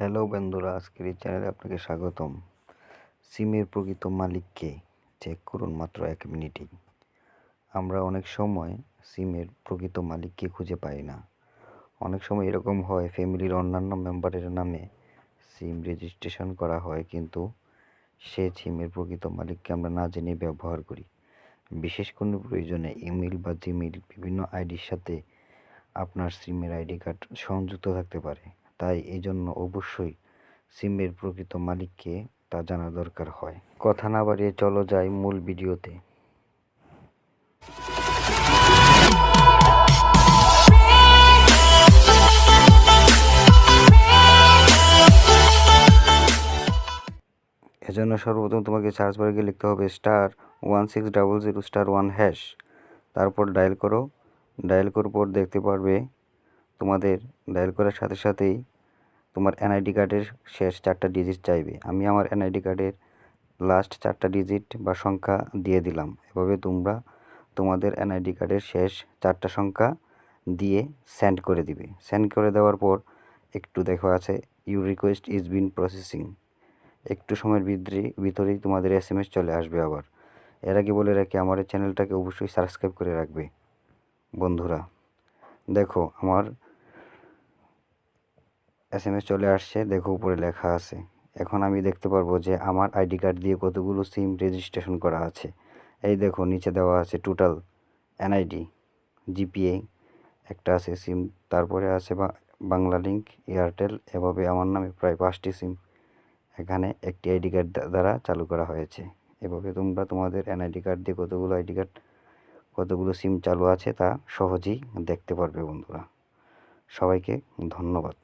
Hello বন্ধুরা, আজকের এই চ্যানেলে আপনাকে স্বাগতম। সিমের প্রকৃত মালিককে চেক করুন মাত্র এক মিনিটেই আমরা অনেক সময় সিমের প্রকৃত মালিককে খুঁজে পাই না। অনেক সময় এরকম হয়, ফ্যামিলির অন্যান্য মেম্বারের নামে সিম রেজিস্ট্রেশন করা হয়, কিন্তু সে সিমের প্রকৃত মালিককে আমরা না জেনে ব্যবহার করি। বিশেষ কোনো প্রয়োজনে ইমেল বা জিমেল বিভিন্ন আইডির সাথে আপনার সিমের আইডি কার্ড সংযুক্ত থাকতে পারে। তাই এই জন্য অবশ্যই সিমের প্রকৃত মালিককে তা জানা দরকার হয়। কথা না বাড়িয়ে চলো যাই মূল ভিডিওতে। এজন্য সর্বপ্রথম তোমাকে সার্চ বারে গিয়ে লিখতে হবে star one six double zero star one hash তারপর ডায়াল করো। ডায়াল করার পর দেখতে পারবে তোমাদের ডায়াল করার সাথে সাথেই তোমার এনআইডি কার্ডের শেষ চারটা ডিজিট চাইবে। আমি আমার এনআইডি কার্ডের লাস্ট চারটা ডিজিট বা সংখ্যা দিয়ে দিলাম। এভাবে তোমরা তোমাদের এনআইডি কার্ডের শেষ চারটা সংখ্যা দিয়ে সেন্ড করে দিবে। সেন্ড করে দেওয়ার পর একটু দেখো আছে you request is been processing একটু সময়ের ভিতরে, ভিতরেই তোমাদের এস এম এস চলে আসবে আবার। এর আগে বলে রাখি, আমার চ্যানেলটাকে অবশ্যই সাবস্ক্রাইব করে রাখবে। বন্ধুরা, দেখো, আমার এস এম এস চলে আসছে, দেখো উপরে লেখা আছে। এখন আমি দেখতে পারব যে আমার আইডি কার্ড দিয়ে কতগুলো সিম রেজিস্ট্রেশন করা আছে। এই দেখো, নিচে দেওয়া আছে টোটাল এনআইডি জিপিএ একটা আছে সিম তারপরে আছে বাংলা লিঙ্ক এয়ারটেল এভাবে আমার নামে প্রায় পাঁচটি সিম এখানে একটি আইডি কার্ড দ্বারা চালু করা হয়েছে। এভাবে তোমরা তোমাদের এনআইডি কার্ড দিয়ে কতগুলো আইডি কার্ড, কতগুলো সিম চালু আছে তা সহজেই দেখতে পারবে বন্ধুরা। সবাইকে ধন্যবাদ।